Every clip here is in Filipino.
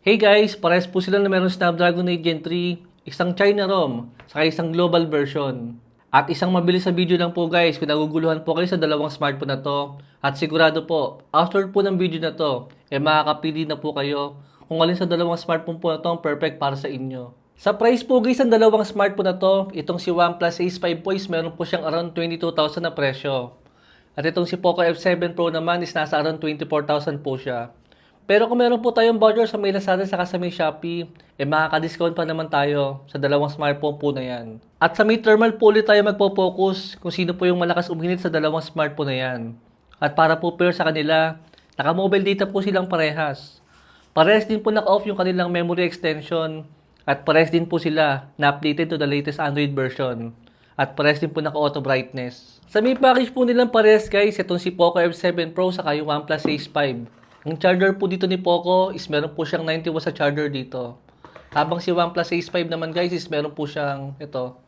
Hey guys, pares po sila na meron Snapdragon 8 Gen 3, isang China ROM, saka isang global version. At isang mabilis sa video lang po guys, kung naguguluhan po kayo sa dalawang smartphone na to. At sigurado po, after po ng video na to, eh makakapili na po kayo kung alin sa dalawang smartphone po na to ang perfect para sa inyo. Sa price po guys ng dalawang smartphone na to, itong si OnePlus Ace 5 po is meron po siyang around 22,000 na presyo. At itong si Poco F7 Pro naman is nasa around 24,000 po siya. Pero kung meron po tayong voucher sa may Lazada sa may Shopee, eh makaka-discount pa naman tayo sa dalawang smartphone po na yan. At sa may thermal po ulit tayo magpo-focus kung sino po yung malakas uminit sa dalawang smartphone na yan. At para po pair sa kanila, naka-mobile data po silang parehas. Parehas din po naka-off yung kanilang memory extension at parehas din po sila na updated to the latest Android version. At parehas din po naka-auto brightness. Sa may package po nilang parehas guys, itong si Poco F7 Pro saka yung OnePlus Ace 5. Ang charger po dito ni Poco is meron po siyang 90 watts sa charger dito. Habang si OnePlus Ace 5 naman guys is meron po siyang ito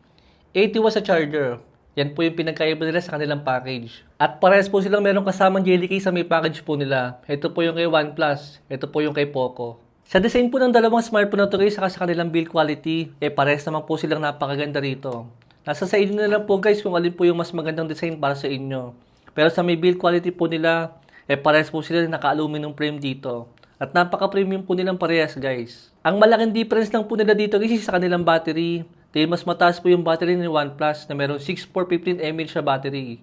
80 watts sa charger. Yan po yung pinagkaiba nila sa kanilang package. At parehas po silang meron kasamang jelly case sa may package po nila. Ito po yung kay OnePlus, ito po yung kay Poco. Sa design po ng dalawang smartphone na to guys, saka sa kanilang build quality, eh parehas naman po silang napakaganda rito. Nasa sa inyo na lang po guys kung alin po yung mas magandang design para sa inyo. Pero sa may build quality po nila, eh parehas po sila naka-aluminum frame dito. At napaka-premium po nilang parehas guys. Ang malaking difference lang po nila dito guys sa kanilang battery. Dahil mas mataas po yung battery ni OnePlus na meron 6415 mAh siya battery.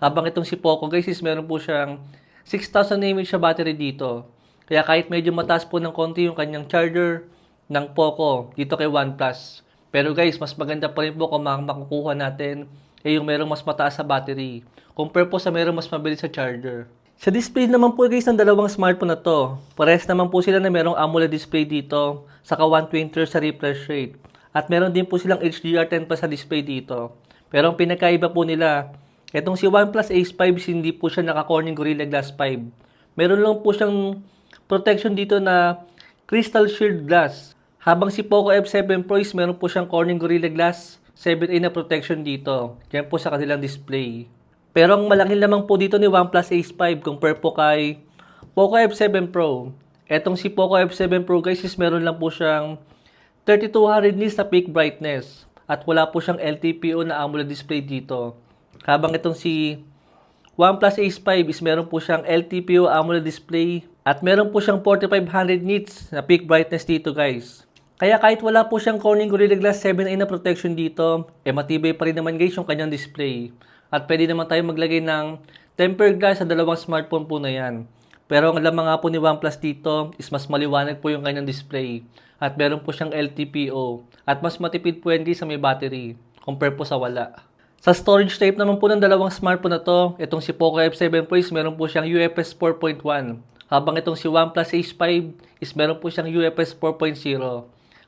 Habang itong si Poco guys is meron po siyang 6000 mAh siya battery dito. Kaya kahit medyo mataas po ng konti yung kanyang charger ng Poco dito kay OnePlus. Pero guys, mas maganda pa rin po kung mak- makukuha natin eh yung merong mas mataas sa battery. Compare po sa merong mas mabilis sa charger. Sa display naman po guys ng dalawang smartphone na to, pares naman po sila na merong AMOLED display dito, saka 120 Hz sa refresh rate. At meron din po silang HDR10 pa sa display dito. Pero ang pinakaiba po nila, itong si OnePlus Ace 5 hindi po siya naka-Corning Gorilla Glass 5. Meron lang po siyang protection dito na crystal shield glass. Habang si Poco F7 Pro is meron po siyang Corning Gorilla Glass 7A na protection dito. Yan po sa kanilang display. Pero ang malaki lamang po dito ni OnePlus Ace 5 compare po kay Poco F7 Pro. Etong si Poco F7 Pro guys is meron lang po siyang 3200 nits na peak brightness at wala po siyang LTPO na AMOLED display dito. Habang itong si OnePlus Ace 5 is meron po siyang LTPO AMOLED display at meron po siyang 4500 nits na peak brightness dito guys. Kaya kahit wala po siyang Corning Gorilla Glass 7A na protection dito, eh matibay pa rin naman guys yung kanyang display. At pwede naman tayo maglagay ng tempered glass sa dalawang smartphone po na yan. Pero ang lamang nga po ni OnePlus dito is mas maliwanag po yung kanyang display. At meron po siyang LTPO. At mas matipid po yan sa may battery. Compare po sa wala. Sa storage type naman po ng dalawang smartphone na to, itong si Poco F7 Pro is meron po siyang UFS 4.1. Habang itong si OnePlus Ace 5 is meron po siyang UFS 4.0.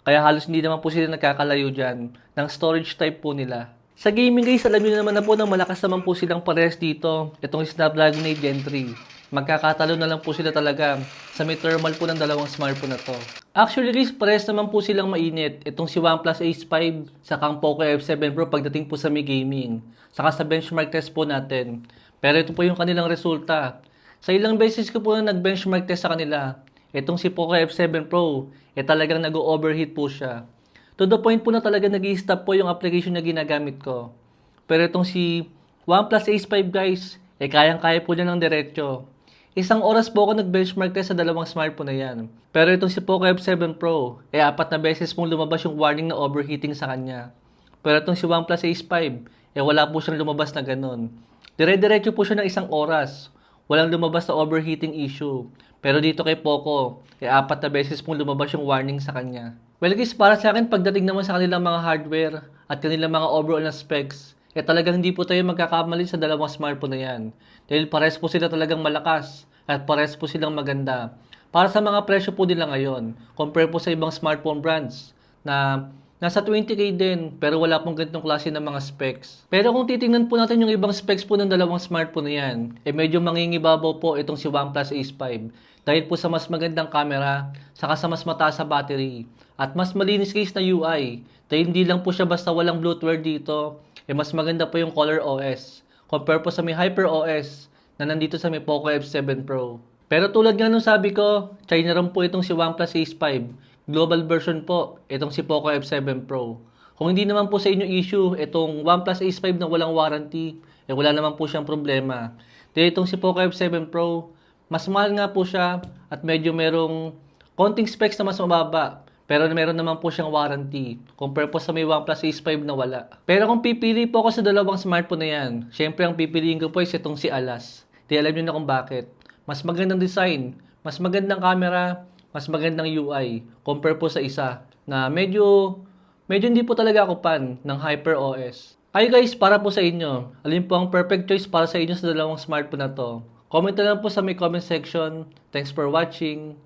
Kaya halos hindi naman po sila nagkakalayo dyan ng storage type po nila. Sa gaming guys, alam niyo naman na po na malakas naman po silang parehas dito. Itong Snapdragon 8 Gen 3. Magkakatalo na lang po sila talaga sa may thermal po ng dalawang smartphone na to. Actually guys, parehas naman po silang mainit. Itong si OnePlus Ace 5 sa kang Poco F7 Pro pagdating po sa may gaming. Saka sa benchmark test po natin. Pero ito po yung kanilang resulta. Sa ilang beses ko po na nag-benchmark test sa kanila, itong si Poco F7 Pro, eh talagang nag-overheat po siya. To the point po na talaga nag stop po yung application na ginagamit ko. Pero itong si OnePlus Ace 5 guys, eh kayang-kaya po niya ng diretso. Isang oras po ako nag-benchmark test sa dalawang smartphone na yan. Pero itong si Poco F7 Pro, eh apat na beses pong lumabas yung warning na overheating sa kanya. Pero itong si OnePlus Ace 5, eh wala po siyang lumabas na ganun. Dire-diretso po siya ng isang oras. Walang lumabas na overheating issue. Pero dito kay Poco, eh apat na beses pong lumabas yung warning sa kanya. Well guys, para sa akin, pagdating naman sa kanilang mga hardware at kanilang mga overall na specs, eh talagang hindi po tayo magkakamali sa dalawang smartphone na yan. Dahil pares po sila talagang malakas at pares po silang maganda. Para sa mga presyo po nila ngayon, compare po sa ibang smartphone brands na nasa 20k din pero wala pong ganitong klase ng mga specs. Pero kung titingnan po natin yung ibang specs po ng dalawang smartphone na yan, eh medyo mangingibabaw po itong si OnePlus Ace 5 dahil po sa mas magandang camera, saka sa mas mataas sa battery, at mas malinis case na UI. Dahil hindi lang po siya basta walang bloatware dito, eh mas maganda po yung Color OS. Compare po sa may Hyper OS na nandito sa may Poco F7 Pro. Pero tulad nga nung sabi ko, China ROM po itong si OnePlus Ace 5. Global version po, itong si Poco F7 Pro. Kung hindi naman po sa inyo issue, itong OnePlus Ace 5 na walang warranty, eh wala naman po siyang problema. Dahil itong si Poco F7 Pro, mas mahal nga po siya at medyo merong konting specs na mas mababa. Pero meron naman po siyang warranty. Compare po sa may OnePlus Ace 5 na wala. Pero kung pipili po ako sa dalawang smartphone na yan, syempre ang pipiliin ko po is itong si Alas. Di alam nyo na kung bakit. Mas magandang design, mas magandang camera, mas magandang UI. Compare po sa isa na medyo, medyo hindi po talaga ako fan ng HyperOS. Kayo guys, para po sa inyo, alin po ang perfect choice para sa inyo sa dalawang smartphone na to? Comment na lang po sa may comment section. Thanks for watching.